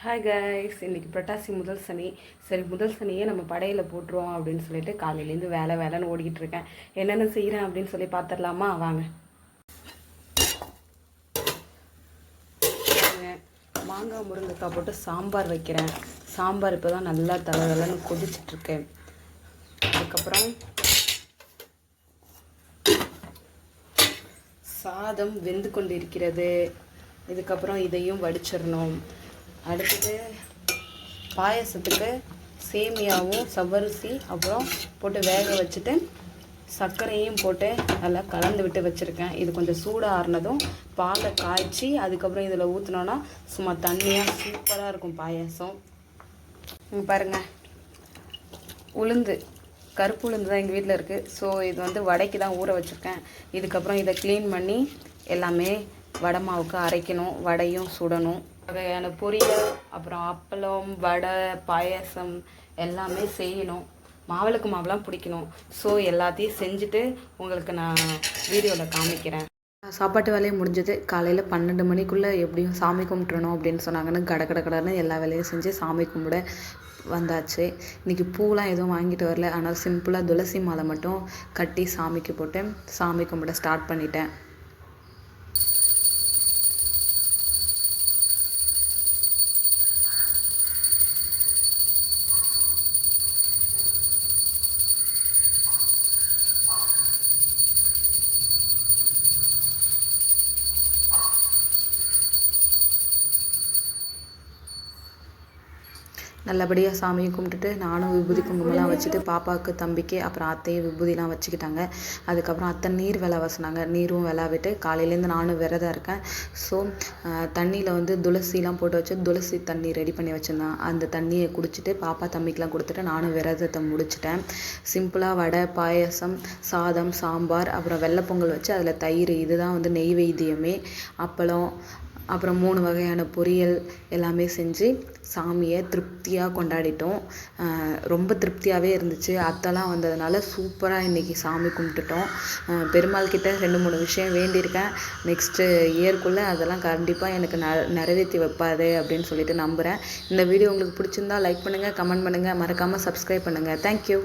Hi guys இன்னைக்கு புரட்டாசி முதல் சனி. சரி முதல் சனியே நம்ம படையில் போட்டுருவோம் அப்படின்னு சொல்லிட்டு காலையிலேருந்து வேலை வேலைன்னு ஓடிக்கிட்டு இருக்கேன். என்னென்ன செய்கிறேன் அப்படின்னு சொல்லி பார்த்துடலாமா வாங்க. மாங்காய் முருங்கைக்காய் போட்டு சாம்பார் வைக்கிறேன். சாம்பார் இப்போ தான் நல்லா தலை தலைன்னு கொதிச்சிட்ருக்கேன் அதுக்கப்புறம் சாதம் வெந்து கொண்டு இருக்கிறது இதுக்கப்புறம் இதையும் வடிச்சிடணும். அடுத்தது பாயசத்துக்கு சேமியாவும் சவ்வரிசி அப்புறம் போட்டு வேக வச்சுட்டு சர்க்கரையும் போட்டு நல்லா கலந்து விட்டு வச்சுருக்கேன். இது கொஞ்சம் சூடாக ஆறுனதும் பாலை காய்ச்சி அதுக்கப்புறம் இதில் ஊற்றினோன்னா சும்மா தண்ணியாக சூப்பராக இருக்கும் பாயாசம். பாருங்கள் உளுந்து கருப்பு உளுந்து தான் எங்கள் வீட்டில் இருக்குது ஸோ இது வந்து வடைக்கு தான் ஊற வச்சுருக்கேன். இதுக்கப்புறம் இதை க்ளீன் பண்ணி எல்லாமே வடை மாவுக்கு அரைக்கணும் வடையும் சுடணும். வகையான பொரியல் அப்புறம் அப்பளம் வடை பாயாசம் எல்லாமே செய்யணும். மாவிளக்கு மாவுலாம் பிடிக்கணும். ஸோ எல்லாத்தையும் செஞ்சுட்டு உங்களுக்கு நான் வீடியோவில் காமிக்கிறேன். சாப்பாட்டு வேலையை முடிஞ்சது. காலையில் பன்னெண்டு மணிக்குள்ளே எப்படியும் சாமி கும்பிட்றணும் அப்படின்னு சொன்னாங்கன்னு கட கட கடன்னு எல்லா வேலையும் செஞ்சு சாமி கும்பிட வந்தாச்சு. இன்றைக்கி பூலாம் எதுவும் வாங்கிட்டு வரல. ஆனால் சிம்பிளாக துளசி மாலை மட்டும் கட்டி சாமிக்கு போட்டு சாமி கும்பிட ஸ்டார்ட் பண்ணிட்டேன். நல்லபடியாக சாமியை கும்பிட்டுட்டு நானும் விபூதி குங்குமம்லாம் வச்சுட்டு பாப்பாவுக்கு தம்பிக்கு அப்புறம் அத்தையும் விபூதிலாம் வச்சுக்கிட்டாங்க. அதுக்கப்புறம் அத்தை நீர் விளை வசினாங்க. நீரும் விளாவிட்டு காலையிலேருந்து நானும் விரதம் இருக்கேன். ஸோ தண்ணியில் வந்து துளசிலாம் போட்டு வச்சு துளசி தண்ணி ரெடி பண்ணி வச்சுருந்தேன். அந்த தண்ணியை குடிச்சிட்டு பாப்பா தம்பிக்கெலாம் கொடுத்துட்டு நானும் விரதத்தை முடிச்சிட்டேன். சிம்பிளாக வடை பாயசம் சாதம் சாம்பார் அப்புறம் வெள்ளைப்பொங்கல் வச்சு அதில் தயிர் இதுதான் வந்து நெய்வேத்தியமே அப்பளம் அப்புறம் மூணு வகையான பொரியல் எல்லாமே செஞ்சு சாமியை திருப்தியாக கொண்டாடிட்டோம். ரொம்ப திருப்தியாகவே இருந்துச்சு. அத்தைலாம் வந்ததுனால சூப்பராக இன்றைக்கி சாமி கும்பிட்டுட்டோம். பெருமாள் கிட்ட ரெண்டு மூணு விஷயம் வேண்டியிருக்கேன். நெக்ஸ்ட்டு இயர்க்குள்ளே அதெல்லாம் கண்டிப்பாக எனக்கு ந நிறைவேற்றி வைப்பாரு அப்படின்னு சொல்லிட்டு நம்புகிறேன் இந்த வீடியோ உங்களுக்கு பிடிச்சிருந்தா லைக் பண்ணுங்கள் கமெண்ட் பண்ணுங்கள் மறக்காமல் சப்ஸ்கிரைப் பண்ணுங்கள் தேங்க்யூ